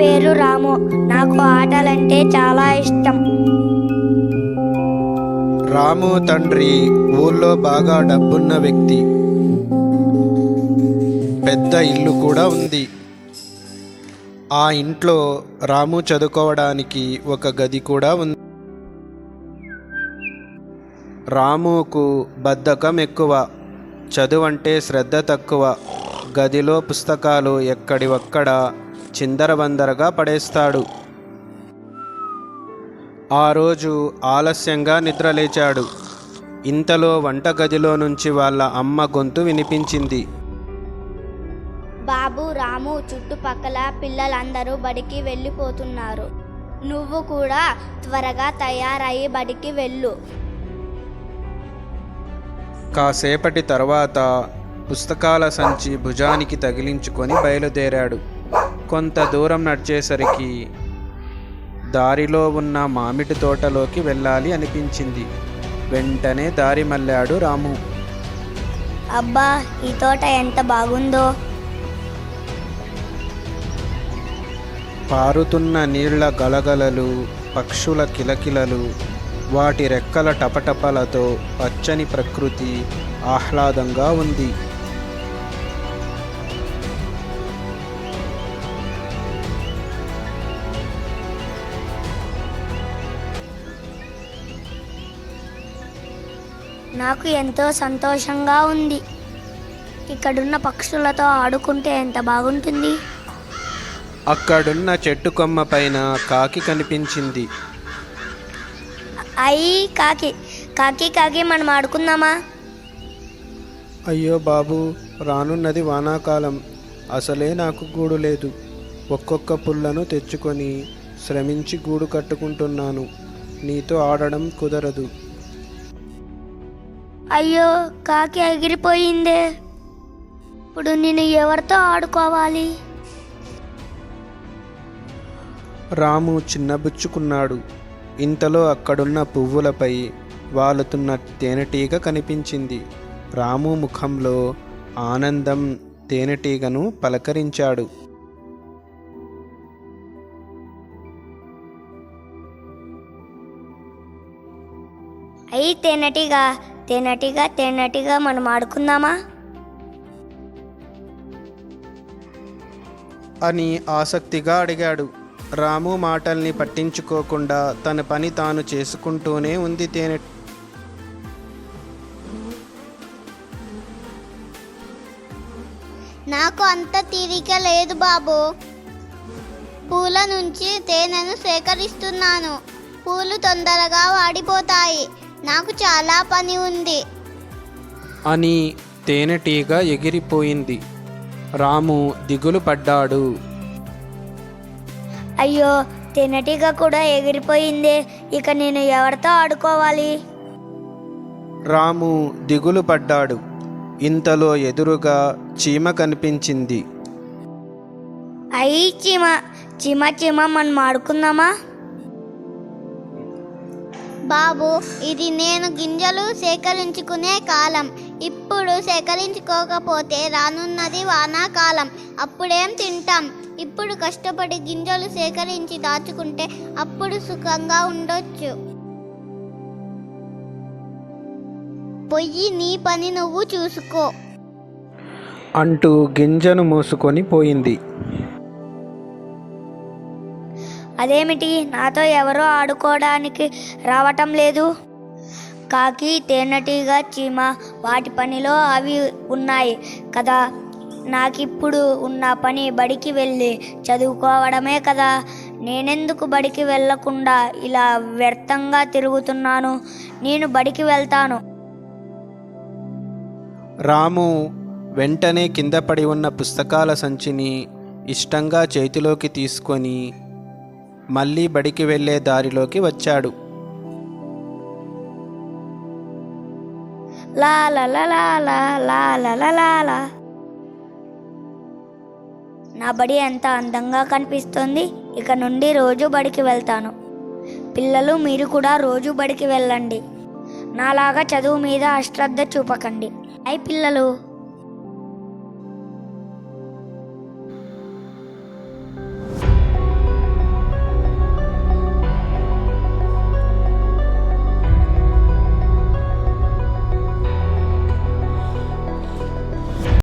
పేరు రాము. నాకు ఆటలంటే చాలా ఇష్టం. రాము తండ్రి ఊళ్ళో బాగా డబ్బున్న వ్యక్తి. పెద్ద ఇల్లు కూడా ఉంది. ఆ ఇంట్లో రాము చదువుకోవడానికి ఒక గది కూడా ఉంది. రాముకు బద్ధకం ఎక్కువ. చదువంటే శ్రద్ధ తక్కువ. గదిలో పుస్తకాలు ఎక్కడివక్కడ చిందరబందరగా పడేస్తాడు. ఆ రోజు ఆలస్యంగా నిద్రలేచాడు. ఇంతలో వంటగదిలో నుంచి వాళ్ళ అమ్మ గొంతు వినిపించింది. బాబు రాము చుట్టుపక్కల పిల్లలందరూ బడికి వెళ్ళిపోతున్నారు. నువ్వు కూడా త్వరగా తయారయ్యి బడికి వెళ్ళు. కాసేపటి తర్వాత పుస్తకాల సంచి భుజానికి తగిలించుకొని బయలుదేరాడు. కొంత దూరం నడిచేసరికి దారిలో ఉన్న మామిడి తోటలోకి వెళ్ళాలి అనిపించింది. వెంటనే దారి మళ్ళాడు రాము. అబ్బా ఈ తోట ఎంత బాగుందో. పారుతున్న నీళ్ళ గలగలలు పక్షుల కిలకిలలు వాటి రెక్కల టపటపలతో పచ్చని ప్రకృతి ఆహ్లాదంగా ఉంది. నాకు ఎంతో సంతోషంగా ఉంది. ఇక్కడున్న పక్షులతో ఆడుకుంటే ఎంత బాగుంటుంది? అక్కడున్న చెట్టు కొమ్మ పైన కాకి కనిపించింది. అయ్యి కాకి. కాకి కాకి మనం ఆడుకుందామా? అయ్యో బాబు రానున్నది వానాకాలం. అసలే నాకు గూడు లేదు. ఒక్కొక్క పుల్లను తెచ్చుకొని శ్రమించి గూడు కట్టుకుంటున్నాను. నీతో ఆడడం కుదరదు. అయ్యో కాకి ఎగిరిపోయిందే. ఇప్పుడు నేను ఎవరితో ఆడుకోవాలి? రాము చిన్నబుచ్చుకున్నాడు. ఇంతలో అక్కడున్న పువ్వులపై వాలుతున్న తేనెటీగ కనిపించింది. రాము ముఖంలో ఆనందం తేనెటీగను పలకరించాడు. అయ్యి తేనెటిగా తేనెటిగా తేనెటిగా మనం ఆడుకుందామా? అని ఆసక్తిగా అడిగాడు. రాము మాటల్ని పట్టించుకోకుండా తన పని తాను చేసుకుంటూనే ఉంది తేనె నాకు అంత తీరిక లేదు బాబు. పూల నుంచి తేనెను సేకరిస్తున్నాను. పూలు తొందరగా వాడిపోతాయి. నాకు చాలా పని ఉంది. అని తేనెటీగ ఎగిరిపోయింది. రాము దిగులు పడ్డాడు. అయ్యో తేనెటీగ కూడా ఎగిరిపోయిందే. ఇక నేను ఎవరితో ఆడుకోవాలి? రాము దిగులు పడ్డాడు. ఇంతలో ఎదురుగా చీమ కనిపించింది. అయ్యి చీమ చీమ చీమ మనం ఆడుకుందామా? బాబు ఇది నేను గింజలు సేకరించుకునే కాలం. ఇప్పుడు సేకరించుకోకపోతే రానున్నది వానాకాలం. అప్పుడేం తింటాం? ఇప్పుడు కష్టపడి గింజలు సేకరించి దాచుకుంటే అప్పుడు సుఖంగా ఉండొచ్చు. పొయ్యి నీ పని నువ్వు చూసుకో. అంటూ గింజను మూసుకొని పోయింది. అదేమిటి? నాతో ఎవరో ఆడుకోవడానికి రావటం లేదు. కాకి తేనెటీగ చీమ వాటి పనిలో అవి ఉన్నాయి కదా. నాకిప్పుడు ఉన్న పని బడికి వెళ్ళి చదువుకోవడమే కదా. నేనెందుకు బడికి వెళ్ళకుండా ఇలా వ్యర్థంగా తిరుగుతున్నాను? నేను బడికి వెళ్తాను. రాము వెంటనే కింద పడి ఉన్న పుస్తకాల సంచిని ఇష్టంగా చేతిలోకి తీసుకొని మళ్ళీ బడికి వెళ్ళే దారిలోకి వచ్చాడు. నా బడి ఎంత అందంగా కనిపిస్తుంది. ఇక నుండి రోజు బడికి వెళ్తాను. పిల్లలు మీరు కూడా రోజు బడికి వెళ్ళండి. నాలాగా చదువు మీద అశ్రద్ధ చూపకండి. అయి పిల్లలు!